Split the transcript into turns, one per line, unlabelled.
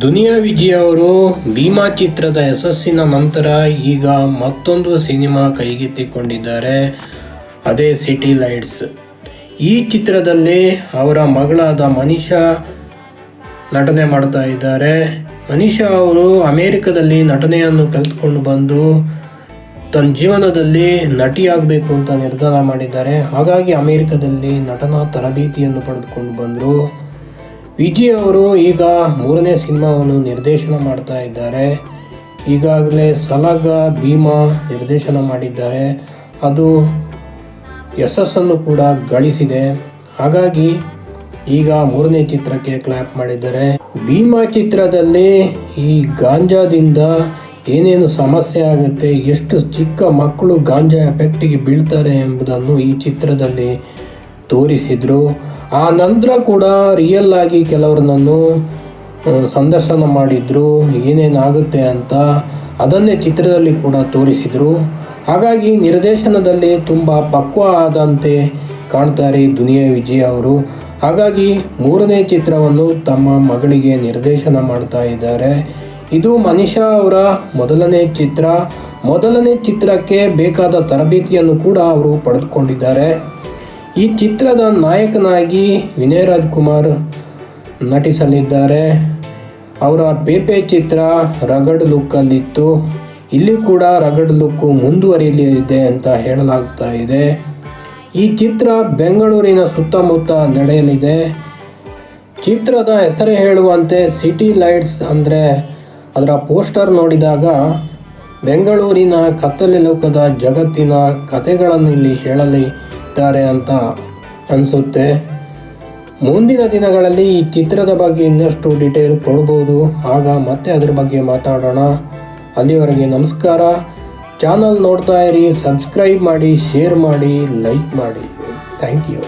ದುನಿಯಾ ವಿಜಯ್ ಅವರು ಭೀಮಾ ಚಿತ್ರದ ಯಶಸ್ಸಿನ ನಂತರ ಈಗ ಮತ್ತೊಂದು ಸಿನಿಮಾ ಕೈಗೆತ್ತಿಕೊಂಡಿದ್ದಾರೆ, ಅದೇ ಸಿಟಿ ಲೈಟ್ಸ್. ಈ ಚಿತ್ರದಲ್ಲಿ ಅವರ ಮಗಳಾದ ಮನೀಷಾ ನಟನೆ ಮಾಡ್ತಾ ಇದ್ದಾರೆ. ಮನೀಷಾ ಅವರು ಅಮೇರಿಕದಲ್ಲಿ ನಟನೆಯನ್ನು ಕಲಿತ್ಕೊಂಡು ಬಂದು ತನ್ನ ಜೀವನದಲ್ಲಿ ನಟಿಯಾಗಬೇಕು ಅಂತ ನಿರ್ಧಾರ ಮಾಡಿದ್ದಾರೆ. ಹಾಗಾಗಿ ಅಮೇರಿಕದಲ್ಲಿ ನಟನಾ ತರಬೇತಿಯನ್ನು ಪಡೆದುಕೊಂಡು ಬಂದರು. ವಿಜಯ್ ಅವರು ಈಗ ಮೂರನೇ ಸಿನಿಮಾವನ್ನು ನಿರ್ದೇಶನ ಮಾಡ್ತಾ ಇದ್ದಾರೆ. ಈಗಾಗಲೇ ಸಲಗ, ಭೀಮಾ ನಿರ್ದೇಶನ ಮಾಡಿದ್ದಾರೆ. ಅದು ಯಶಸ್ಸನ್ನು ಕೂಡ ಗಳಿಸಿದೆ. ಹಾಗಾಗಿ ಈಗ ಮೂರನೇ ಚಿತ್ರಕ್ಕೆ ಕ್ಲ್ಯಾಪ್ ಮಾಡಿದ್ದಾರೆ. ಭೀಮಾ ಚಿತ್ರದಲ್ಲಿ ಈ ಗಾಂಜಾದಿಂದ ಏನೇನು ಸಮಸ್ಯೆ ಆಗುತ್ತೆ, ಎಷ್ಟು ಚಿಕ್ಕ ಮಕ್ಕಳು ಗಾಂಜಾ ಎಫೆಕ್ಟಿಗೆ ಬೀಳ್ತಾರೆ ಎಂಬುದನ್ನು ಈ ಚಿತ್ರದಲ್ಲಿ ತೋರಿಸಿದ್ರು. ಆ ನಂತರ ಕೂಡ ರಿಯಲ್ ಆಗಿ ಕೆಲವರು ಆ, ಸಂದರ್ಶನ ಮಾಡಿದ್ರು ಏನೇನಾಗುತ್ತೆ ಅಂತ ಅದನ್ನೇ ಚಿತ್ರದಲ್ಲಿ ಕೂಡ ತೋರಿಸಿದ್ರು. ಹಾಗಾಗಿ ನಿರ್ದೇಶನದಲ್ಲಿ ತುಂಬ ಪಕ್ವ ಆದಂತೆ ಕಾಣ್ತಾರೆ ದುನಿಯಾ ವಿಜಯ್ ಅವರು. ಹಾಗಾಗಿ ಮೂರನೇ ಚಿತ್ರವನ್ನು ತಮ್ಮ ಮಗಳಿಗೆ ನಿರ್ದೇಶನ ಮಾಡ್ತಾ ಇದ್ದಾರೆ. ಇದು ಮನಿಷಾ ಅವರ ಮೊದಲನೇ ಚಿತ್ರ. ಮೊದಲನೇ ಚಿತ್ರಕ್ಕೆ ಬೇಕಾದ ತರಬೇತಿಯನ್ನು ಕೂಡ ಅವರು ಪಡೆದುಕೊಂಡಿದ್ದಾರೆ. ಈ ಚಿತ್ರದ ನಾಯಕನಾಗಿ ವಿನಯ್ ರಾಜ್ಕುಮಾರ್ ನಟಿಸಲಿದ್ದಾರೆ. ಅವರ ಪೇಪೆ ಚಿತ್ರ ರಗಡ್ ಲುಕ್ಕಲ್ಲಿತ್ತು. ಇಲ್ಲಿ ಕೂಡ ರಗಡ್ ಲುಕ್ಕು ಮುಂದುವರಿಯಲಿದೆ ಅಂತ ಹೇಳಲಾಗ್ತಾ ಇದೆ. ಈ ಚಿತ್ರ ಬೆಂಗಳೂರಿನ ಸುತ್ತಮುತ್ತ ನಡೆಯಲಿದೆ. ಚಿತ್ರದ ಹೆಸರೇ ಹೇಳುವಂತೆ ಸಿಟಿ ಲೈಟ್ಸ್ ಅಂದರೆ ಅದರ ಪೋಸ್ಟರ್ ನೋಡಿದಾಗ ಬೆಂಗಳೂರಿನ ಕತ್ತಲೆ ಲೋಕದ ಜಗತ್ತಿನ ಕಥೆಗಳನ್ನು ಇಲ್ಲಿ ಹೇಳಲಿದ್ದಾರೆ ಅಂತ ಅನಿಸುತ್ತೆ. ಮುಂದಿನ ದಿನಗಳಲ್ಲಿ ಈ ಚಿತ್ರದ ಬಗ್ಗೆ ಇನ್ನಷ್ಟು ಡಿಟೇಲ್ ಕೊಡ್ಬೋದು. ಆಗ ಮತ್ತೆ ಅದ್ರ ಬಗ್ಗೆ ಮಾತಾಡೋಣ. ಅಲ್ಲಿವರೆಗೆ ನಮಸ್ಕಾರ. ಚಾನಲ್ ನೋಡ್ತಾ ಇರಿ ಸಬ್ಸ್ಕ್ರೈಬ್ ಮಾಡಿ ಶೇರ್ ಮಾಡಿ ಲೈಕ್ ಮಾಡಿ. Thank you